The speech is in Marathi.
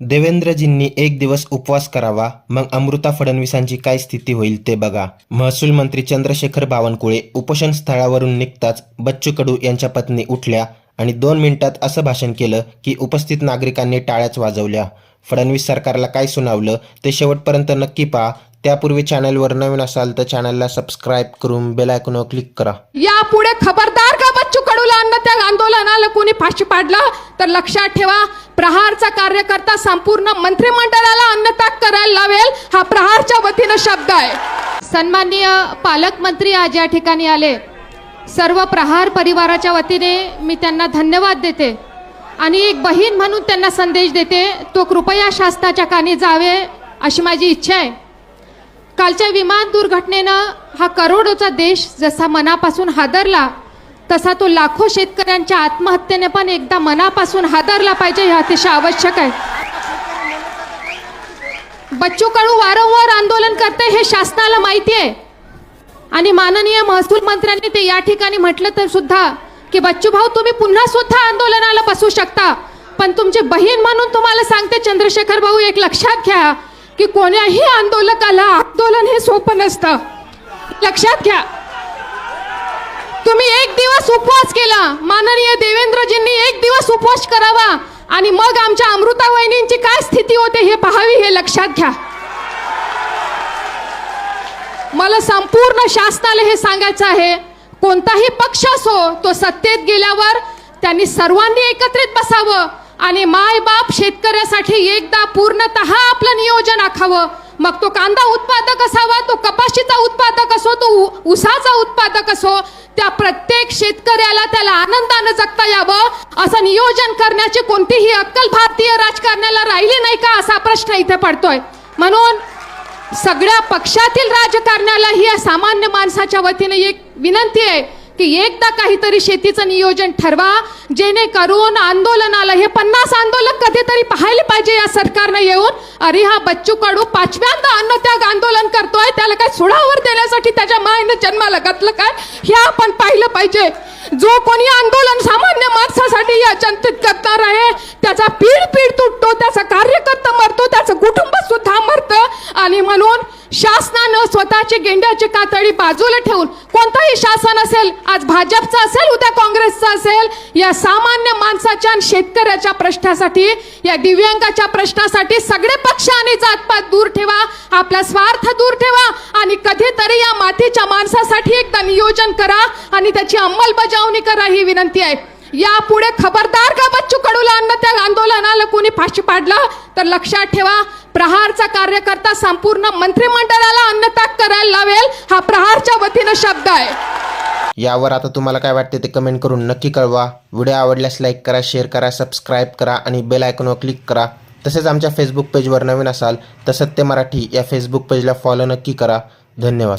देवेंद्रजींनी एक दिवस उपवास करावा मग अमृता फडणवीसांची काय स्थिती होईल ते बघा. महसूल मंत्री चंद्रशेखर बावनकुळे उपोषण स्थळावरून निघताच बच्चू कडू यांच्या पत्नी उठल्या आणि दोन मिनिटात असं भाषण केलं की उपस्थित नागरिकांनी टाळ्याच वाजवल्या. फडणवीस सरकारला काय सुनावलं ते शेवटपर्यंत नक्की पहा. त्यापूर्वी चॅनलवर नवीन असाल तर चॅनलला सबस्क्राईब करून बेल आयकॉनवर क्लिक करा. यापुढे खबरदार का बच्चू कडूला अन्न त्या आंदोलनाला कोणी फाशी पाडला? तर लक्षात ठेवा प्रहारचा कार्यकर्ता संपूर्ण मंत्रिमंडळाला अन्नताक करायला लावेल हा प्रहारच्या वतीनं शब्द आहे. सन्माननीय पालकमंत्री आज या ठिकाणी आले. सर्व प्रहार परिवाराच्या वतीने मी त्यांना धन्यवाद देते. आणि एक बहीण म्हणून त्यांना संदेश देते तो कृपया शासनाच्या कानी जावे अशी माझी इच्छा आहे. कालच्या विमान दुर्घटनेनं हा करोडोचा देश जसा मनापासून हादरला तसा तो लाखो शेतकऱ्यांच्या आत्महत्येने पण एकदा मनापासून हादरला पाहिजे हे अतिशय आवश्यक आहे. बच्चू कडू वारंवार आंदोलन करते हे शासनाला माहिती आहे. आणि माननीय महसूल मंत्र्यांनी ते या ठिकाणी म्हटलं तर सुद्धा की बच्चू भाऊ तुम्ही पुन्हा सुद्धा आंदोलनाला बसू शकता. पण तुमची बहीण म्हणून तुम्हाला सांगते चंद्रशेखर भाऊ एक लक्षात घ्या की कोण्याही आंदोलकाला आंदोलन हे सोपं नसतं. लक्षात घ्या. तुम्ही एक दिवस उपवास केला. माननीय देवेंद्रजींनी एक दिवस उपवास करावा. आणि मग आमच्या अमृता वहिनींची काय स्थिती होते हे पाहावी हे लक्षात घ्या. मला संपूर्ण शासनाला हे सांगायचं आहे कोणताही पक्ष असो तो सत्तेत गेल्यावर त्यांनी सर्वांनी एकत्रित बसावं आणि माय बाप शेतकऱ्यासाठी एकदा पूर्णतः आपलं नियोजन आखावं. मग तो कांदा उत्पादक असावा तो कपाशीचा उत्पादक असो तो उसाचा उत्पादक असो त्या प्रत्येक शेतकऱ्याला त्याला आनंदानं जगता यावं असं नियोजन करण्याची कोणतीही अक्कल भारतीय राजकारण्याला राहिली नाही का असा प्रश्न इथे पडतोय. म्हणून सगळ्या पक्षातील राजकारण्याला ही या सामान्य माणसाच्या वतीने एक विनंती आहे की एकदा काहीतरी शेतीचं नियोजन ठरवा जेणेकरून आंदोलनाला हे पन्नास आंदोलन कधीतरी पाहायला पाहिजे या सरकारनं येऊन अरे हा बच्चू कडू पाचव्यांदा अन्नत्याग आंदोलन काय सुडावर देण्यासाठी त्याच्या मायनं जन्माला घातलं काय? हे आपण पाहिलं पाहिजे. जो कोणी आंदोलन सामान्य माणसासाठी या जनतेत करणार आहे त्याचा पीड पीड तुटतो त्याचा कार्यकर्ता मरतो त्याचं कुटुंब सुद्धा मरतं. आणि म्हणून शासनानं स्वतःची गेंड्याची कातडी बाजूला ठेवून कोणताही शासन असेल आज भाजपचं असेल उद्या काँग्रेसचं असेल या सामान्य माणसाच्या आणि शेतकऱ्याच्या प्रश्नासाठी या दिव्यांगाच्या प्रश्नासाठी सगळे पक्ष आणि जातपात दूर ठेवा. आपला स्वार्थ दूर ठेवा. नियोजन करा आणि त्याची अंमलबजावणी करा ही विनंती आहे. यापुढे खबरदार का बच्चू कडूला अन्न त्या आंदोलनाला कोणी फाशी पाडलं? तर लक्षात ठेवा प्रहारचा कार्यकर्ता संपूर्ण मंत्रिमंडळाला अन्नत्याग करायला लावेल हा प्रहारच्या वतीनं शब्द आहे. यावर आता तुम्हाला काय वाटते ते कमेंट करून नक्की कळवा. व्हिडिओ आवडल्यास लाईक करा शेअर करा सबस्क्राईब करा आणि बेल आयकॉनवर क्लिक करा. तसेच आमच्या फेसबुक पेजवर नवीन असाल तर सत्य मराठी या फेसबुक पेजला फॉलो नक्की करा. धन्यवाद.